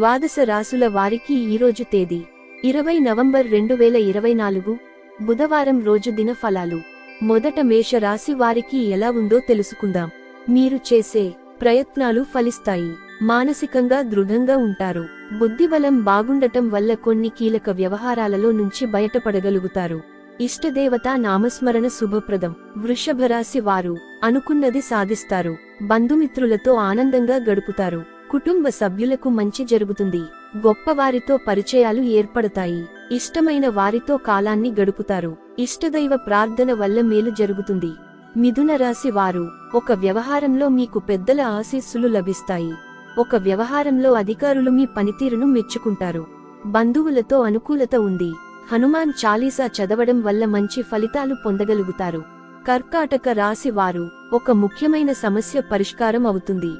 ద్వాదశ రాసుల వారికి ఈరోజు తేదీ. ఇరవై నవంబర్ రెండు వేల ఇరవై నాలుగు బుధవారం రోజు దిన ఫలాలు మొదట మేష రాశి వారికి ఎలా ఉందో తెలుసుకుందాం. మీరు చేసే ప్రయత్నాలు ఫలిస్తాయి. మానసికంగా దృఢంగా ఉంటారు. బుద్ధిబలం బాగుండటం వల్ల కొన్ని కీలక వ్యవహారాలలో నుంచి బయటపడగలుగుతారు. ఇష్టదేవత నామస్మరణ శుభప్రదం. వృషభ రాశి వారు అనుకున్నది సాధిస్తారు. బంధుమిత్రులతో ఆనందంగా గడుపుతారు. కుటుంబ సభ్యులకు మంచి జరుగుతుంది. గొప్పవారితో పరిచయాలు ఏర్పడతాయి. ఇష్టమైన వారితో కాలాన్ని గడుపుతారు. ఇష్టదైవ ప్రార్థన వల్ల మేలు జరుగుతుంది. మిథున రాశి వారు ఒక వ్యవహారంలో మీకు పెద్దల ఆశీస్సులు లభిస్తాయి. ఒక వ్యవహారంలో అధికారులు మీ పనితీరును మెచ్చుకుంటారు. బంధువులతో అనుకూలత ఉంది. హనుమాన్ చాలీసా చదవడం వల్ల మంచి ఫలితాలు పొందగలుగుతారు. కర్కాటక రాశి వారు ఒక ముఖ్యమైన సమస్య పరిష్కారం అవుతుంది.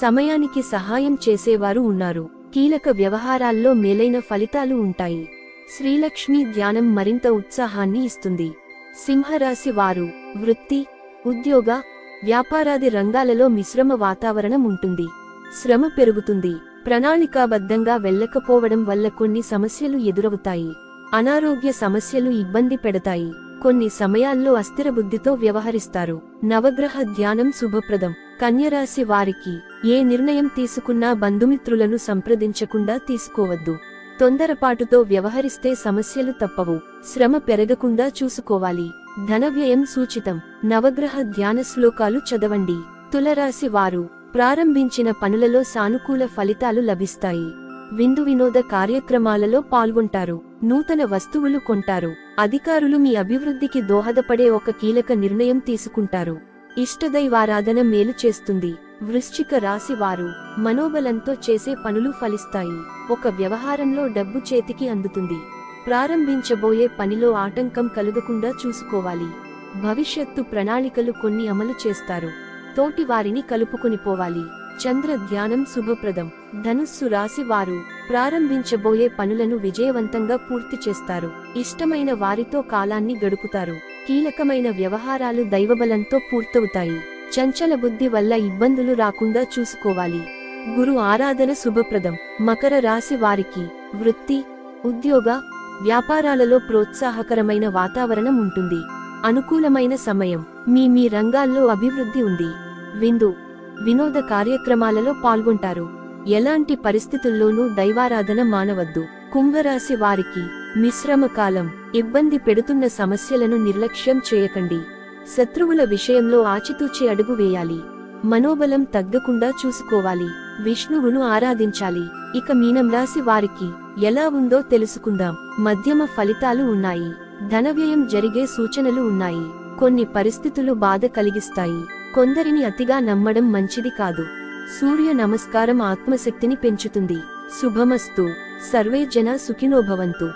సమయానికి సహాయం చేసేవారు ఉన్నారు. కీలక వ్యవహారాల్లో మేలైన ఫలితాలు ఉంటాయి. శ్రీలక్ష్మి ధ్యానం మరింత ఉత్సాహాన్ని ఇస్తుంది. సింహరాశి వారు వృత్తి ఉద్యోగ వ్యాపారాది రంగాలలో మిశ్రమ వాతావరణం ఉంటుంది. శ్రమ పెరుగుతుంది. ప్రణాళికాబద్ధంగా వెళ్ళకపోవడం వల్ల కొన్ని సమస్యలు ఎదురవుతాయి. అనారోగ్య సమస్యలు ఇబ్బంది పెడతాయి. కొన్ని సమయాల్లో అస్థిర బుద్ధితో వ్యవహరిస్తారు. నవగ్రహ ధ్యానం శుభప్రదం. కన్యరాశి వారికి ఏ నిర్ణయం తీసుకున్నా బంధుమిత్రులను సంప్రదించకుండా తీసుకోవద్దు. తొందరపాటుతో వ్యవహరిస్తే సమస్యలు తప్పవు. శ్రమ పెరగకుండా చూసుకోవాలి. ధనవ్యయం సూచితం. నవగ్రహ ధ్యాన శ్లోకాలు చదవండి. తులరాశి వారు ప్రారంభించిన పనులలో సానుకూల ఫలితాలు లభిస్తాయి. విందు వినోద కార్యక్రమాలలో పాల్గొంటారు. నూతన వస్తువులు కొంటారు. అధికారులు మీ అభివృద్ధికి దోహదపడే ఒక కీలక నిర్ణయం తీసుకుంటారు. ఇష్టదైవారాధన మేలు చేస్తుంది. వృశ్చిక రాశి వారు మనోబలంతో చేసే పనులు ఫలిస్తాయి. ఒక వ్యవహారంలో డబ్బు చేతికి అందుతుంది. ప్రారంభించబోయే పనిలో ఆటంకం కలుగకుండా చూసుకోవాలి. భవిష్యత్తు ప్రణాళికలు కొన్ని అమలు చేస్తారు. తోటి వారిని కలుపుకొని పోవాలి. చంద్ర ధ్యానం శుభప్రదం. ధనుస్సు రాశి వారు ప్రారంభించబోయే పనులను విజయవంతంగా పూర్తి చేస్తారు. ఇష్టమైన వారితో కాలాన్ని గడుపుతారు. కీలకమైన వ్యవహారాలు దైవబలంతో పూర్తవుతాయి. చంచల బుద్ధి వల్ల ఇబ్బందులు రాకుండా చూసుకోవాలి. గురు ఆరాధన శుభప్రదం. మకర రాశి వారికి వృత్తి ఉద్యోగ వ్యాపారాలలో ప్రోత్సాహకరమైన వాతావరణం ఉంటుంది. అనుకూలమైన సమయం. మీ మీ రంగాల్లో అభివృద్ధి ఉంది. విందు. వినోద కార్యక్రమాలలో పాల్గొంటారు. ఎలాంటి పరిస్థితుల్లోనూ దైవారాధన మానవద్దు. కుంభరాశి వారికి మిశ్రమ కాలం ఇబ్బంది పెడుతున్న సమస్యలను నిర్లక్ష్యం చేయకండి. శత్రువుల విషయంలో ఆచితూచి అడుగు వేయాలి. మనోబలం తగ్గకుండా చూసుకోవాలి. విష్ణువును ఆరాధించాలి. ఇక మీనం రాశి వారికి ఎలా ఉందో తెలుసుకుందాం. మధ్యమ ఫలితాలు ఉన్నాయి. ధనవ్యయం జరిగే సూచనలు ఉన్నాయి. కొన్ని పరిస్థితులు బాధ కలిగిస్తాయి. కొందరిని అతిగా నమ్మడం మంచిది కాదు. సూర్య నమస్కారం ఆత్మశక్తిని పెంచుతుంది. శుభమస్తు. సర్వే జన సుఖినోభవంతు